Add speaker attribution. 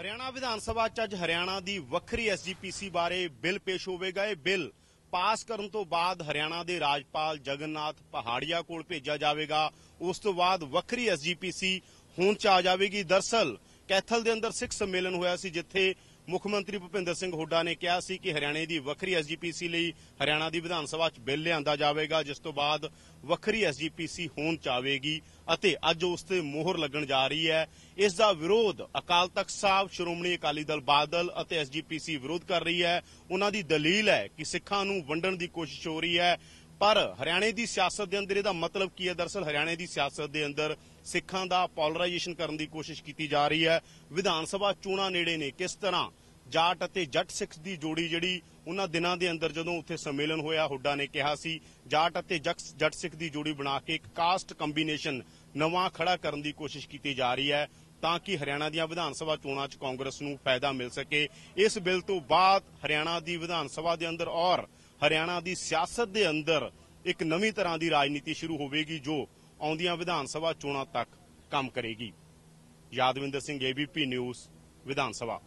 Speaker 1: ਹਰਿਆਣਾ ਵਿਧਾਨ ਸਭਾ ਚ ਅੱਜ ਹਰਿਆਣਾ ਦੀ ਵੱਖਰੀ ਐਸਜੀਪੀਸੀ ਬਾਰੇ ਬਿੱਲ ਪੇਸ਼ ਹੋਵੇਗਾ। ਇਹ ਬਿੱਲ ਪਾਸ ਕਰਨ ਤੋਂ ਬਾਅਦ ਹਰਿਆਣਾ ਦੇ ਰਾਜਪਾਲ ਜਗਨਨਾਥ ਪਹਾੜੀਆ ਕੋਲ ਭੇਜਿਆ ਜਾਵੇਗਾ। ਉਸ ਤੋਂ ਬਾਅਦ ਵੱਖਰੀ ਐਸਜੀਪੀਸੀ ਹੁਣ ਚ ਆ ਜਾਵੇਗੀ। ਦਰਸਲ ਕੈਥਲ ਦੇ ਅੰਦਰ ਸਿੱਖ ਸੰਮੇਲਨ ਹੋਇਆ ਸੀ, ਜਿੱਥੇ ਮੁੱਖ ਮੰਤਰੀ ਭੁਪਿੰਦਰ ਸਿੰਘ ਹੁੱਡਾ ਨੇ ਕਿਹਾ ਸੀ ਕਿ ਹਰਿਆਣੇ ਦੀ ਵੱਖਰੀ ਐਸਜੀਪੀਸੀ ਲਈ ਹਰਿਆਣਾ ਦੀ ਵਿਧਾਨ ਸਭਾ 'ਚ ਬਿੱਲ ਲਿਆਂਦਾ ਜਾਵੇਗਾ, ਜਿਸ ਤੋਂ ਬਾਅਦ ਵੱਖਰੀ ਐਸਜੀਪੀਸੀ ਹੋਣ ਚਾਵੇਗੀ ਅਤੇ ਅੱਜ ਉਸ ਤੇ ਮੋਹਰ ਲੱਗਣ ਜਾ ਰਹੀ ਹੈ। ਇਸ ਦਾ ਵਿਰੋਧ ਅਕਾਲ ਤਖਤ ਸਾਹਿਬ, ਸ਼੍ਰੋਮਣੀ ਅਕਾਲੀ ਦਲ ਬਾਦਲ ਅਤੇ ਐਸਜੀਪੀਸੀ ਵਿਰੋਧ ਕਰ ਰਹੀ ਹੈ। ਉਹਨਾਂ ਦੀ ਦਲੀਲ ਹੈ ਕਿ ਸਿੱਖਾਂ ਨੂੰ ਵੰਡਣ ਦੀ ਕੋਸ਼ਿਸ਼ ਹੋ ਰਹੀ ਹੈ। ਪਰ ਹਰਿਆਣੇ ਦੀ ਸਿਆਸਤ ਦੇ ਅੰਦਰ ਇਹਦਾ ਮਤਲਬ ਕੀ ਹੈ? ਦਰਸਲ ਹਰਿਆਣੇ ਦੀ ਸਿਆਸਤ ਦੇ ਅੰਦਰ ਸਿੱਖਾਂ ਦਾ ਪੋਲਰਾਈਜੇਸ਼ਨ ਕਰਨ ਦੀ ਕੋਸ਼ਿਸ਼ ਕੀਤੀ ਜਾ ਰਹੀ ਹੈ। ਵਿਧਾਨ ਸਭਾ ਚੋਣਾਂ ਨੇੜੇ ਨੇ। ਕਿਸ ਤਰ੍ਹਾਂ ਜਾਟ ਅਤੇ ਜੱਟ ਸਿੱਖ ਦੀ ਜੋੜੀ ਜਿਹੜੀ ਉਹਨਾਂ ਦਿਨਾਂ ਦੇ ਅੰਦਰ ਜਦੋਂ ਉੱਥੇ ਸੰਮੇਲਨ ਹੋਇਆ, ਹੁੱਡਾ ਨੇ ਕਿਹਾ ਸੀ, ਜਾਟ ਅਤੇ ਜੱਟ- ਸਿੱਖ ਦੀ ਜੋੜੀ ਬਣਾ ਕੇ ਇੱਕ ਕਾਸਟ ਕੰਬੀਨੇਸ਼ਨ ਨਵਾਂ ਖੜਾ ਕਰਨ ਦੀ ਕੋਸ਼ਿਸ਼ ਕੀਤੀ ਜਾ ਰਹੀ ਹੈ ਤਾਂ ਕਿ ਹਰਿਆਣਾ ਦੀਆਂ ਵਿਧਾਨ ਸਭਾ ਚੋਣਾਂ 'ਚ ਕਾਂਗਰਸ ਨੂੰ ਫਾਇਦਾ ਮਿਲ ਸਕੇ। ਇਸ ਬਿੱਲ ਤੋਂ ਬਾਅਦ ਹਰਿਆਣਾ ਦੀ ਵਿਧਾਨ ਸਭਾ ਦੇ ਅੰਦਰ ਔਰ ਹਰਿਆਣਾ ਦੀ ਸਿਆਸਤ ਦੇ ਅੰਦਰ ਇੱਕ ਨਵੀਂ ਤਰ੍ਹਾਂ ਦੀ ਰਾਜਨੀਤੀ ਸ਼ੁਰੂ ਹੋਵੇਗੀ, ਜੋ ਆਉਂਦੀਆਂ ਵਿਧਾਨ ਸਭਾ ਚੋਣਾਂ ਤੱਕ ਕੰਮ ਕਰੇਗੀ। Yadvinder Singh ABP news Vidhan Sabha.